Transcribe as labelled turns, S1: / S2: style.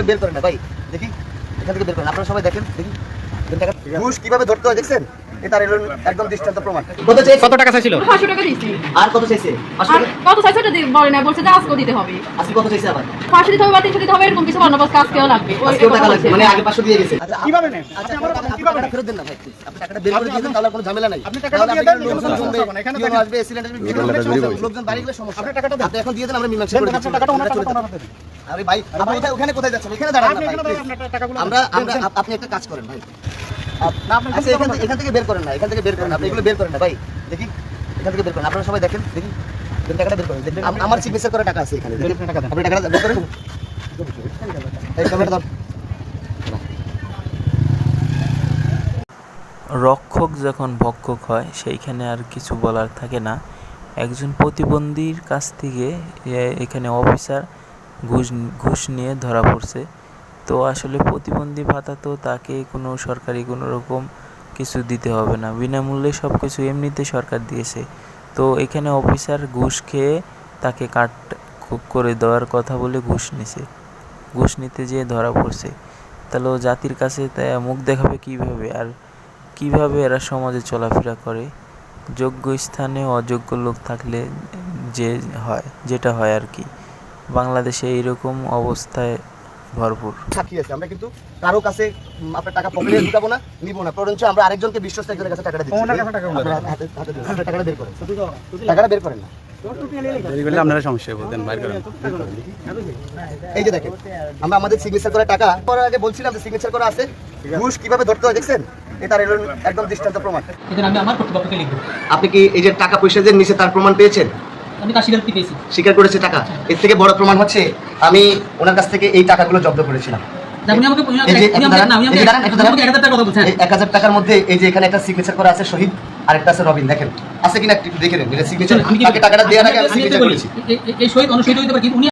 S1: এগুলো বের করেন না, ভাই। দেখি, এখান থেকে বের করেন। আপনারা সবাই দেখেন, দেখি। কীভাবে ধরতে হয়, দেখছেন? এটা এর একদম দৃষ্টান্ত প্রমাণ। কত
S2: কত টাকা চাইছিল?
S3: পাঁচশো টাকা দিচ্ছি
S1: আর কত চাইছে?
S3: আর কত চাইছে ওটা বলে না বলছে যে আজকেও দিতে হবে।
S1: আজকে কত চাইছে আবার?
S3: পাঁচশো দিতে হবে বা তিনশো দিতে হবে এরকম কিছু বন্দোবস্ত আজকেও লাগবে।
S1: আজকেও টাকা লাগবে মানে আগে পাঁচশো দিয়ে গেছে।
S2: কীভাবে নেন?
S1: আচ্ছা
S2: আমার- কীভাবে নেন?
S1: ফেরত দেন না ভাই আপনি টাকাটা বের করে তাহলে কোনো ঝামেলা নাই।
S2: আপনি টাকাটা দিয়ে দেন, এখানে
S1: আসবে,
S2: দেখেন।
S1: লোকজন বাড়ি গেলে সমস্যা।
S2: আপনি টাকাটা।
S1: আপনি এখন দিয়ে দেন, আমরা মীমাংসা করে।
S2: আপনার টাকাটা ওনার টাকাটা ওনার দেন।
S1: আরে ভাই আপনি ওখানে- কোথায় যাচ্ছেন? এখানে দাঁড়ান আমরা আমরা আপনি একটা কাজ করেন ভাই। আচ্ছা এখান থেকে এখান থেকে বের করেন না এখান থেকে বের করেন আপনি এগুলো বের করেন না ভাই। দেখি এখান থেকে বের করেন আপনারা সবাই দেখেন দেখি। টাকাটা বের করেন আমার সিগনেচার করা টাকা আছে এখানে
S2: টাকা
S1: আপনি টাকাটা বের করেন। এই ক্যামেরাটা ধর।
S4: রক্ষক যখন ভক্ষক হয় সেইখানে আর কিছু বলার থাকে না। একজন প্রতিবন্ধীর কাছ থেকে এখানে অফিসার ঘুষ ঘুষ নিয়ে ধরা পড়ছে। তো আসলে প্রতিবন্ধী ভাতা তো তাকে কোনো সরকারি কোনো রকম কিছু দিতে হবে না। বিনামূল্যে সব কিছু এমনিতে সরকার দিয়েছে। তো এখানে অফিসার ঘুষ খেয়ে তাকে কাট করে দেওয়ার কথা বলে ঘুষ নিছে। ঘুষ নিতে যেয়ে ধরা পড়ছে। তাহলে ও জাতির কাছে তা মুখ দেখাবে কীভাবে? আর কীভাবে এরা সমাজে চলাফেরা করে? যোগ্য স্থানে অযোগ্য লোক থাকলে যে হয়, যেটা হয় আর কি। বাংলাদেশে এইরকম অবস্থায় ভরপুর।
S1: সাক্ষী আছে। আমরা কিন্তু কারও কাছে আপনার টাকা পকেটে ঢুকাবো না নিব না বরঞ্চ আমরা আরেকজনকে বিশ্বস্ত একজনের কাছে টাকাটা দিচ্ছি। আপনারা টাকাটা বের করেন। টাকাটা বের করেন না।
S5: আপনারা সমস্যা বলতেন বাইর করেন।
S1: এই যে দেখেন আমরা আমাদের সিগনেচার করা টাকা করার আগে বলছিলাম যে সিগনেচার করা আছে। ঘুষ কীভাবে ধরতে হয় দেখছেন? এটা এর একদম দৃষ্টান্ত প্রমাণ।
S6: আমি আমার কর্তৃপক্ষকে লিখব।
S1: আপনি কি এই যে টাকা পয়সা যে নিচে তার প্রমাণ পেয়েছেন?
S6: আমি তার স্বীকারোক্তি পেয়েছি
S1: স্বীকার করেছে টাকা? এর থেকে বড় প্রমাণ হচ্ছে আমি ওনার কাছ থেকে এই টাকাগুলো জব্দ করেছিলাম। এই একটু
S6: এক হাজার
S1: টাকার মধ্যে এই যে এখানে সিগনেচার করা আছে শহীদ আরেকটা আছে রবিন দেখেন। আছে কিনা একটু দেখে নেন সিগনেচার
S6: আমি
S1: টাকাটা দেওয়ার আগে আমি
S6: আমি
S1: সিগনেচার করেছি।
S6: এই- এই- এই শহীদ অন্য হইতে পারে কিন্তু উনি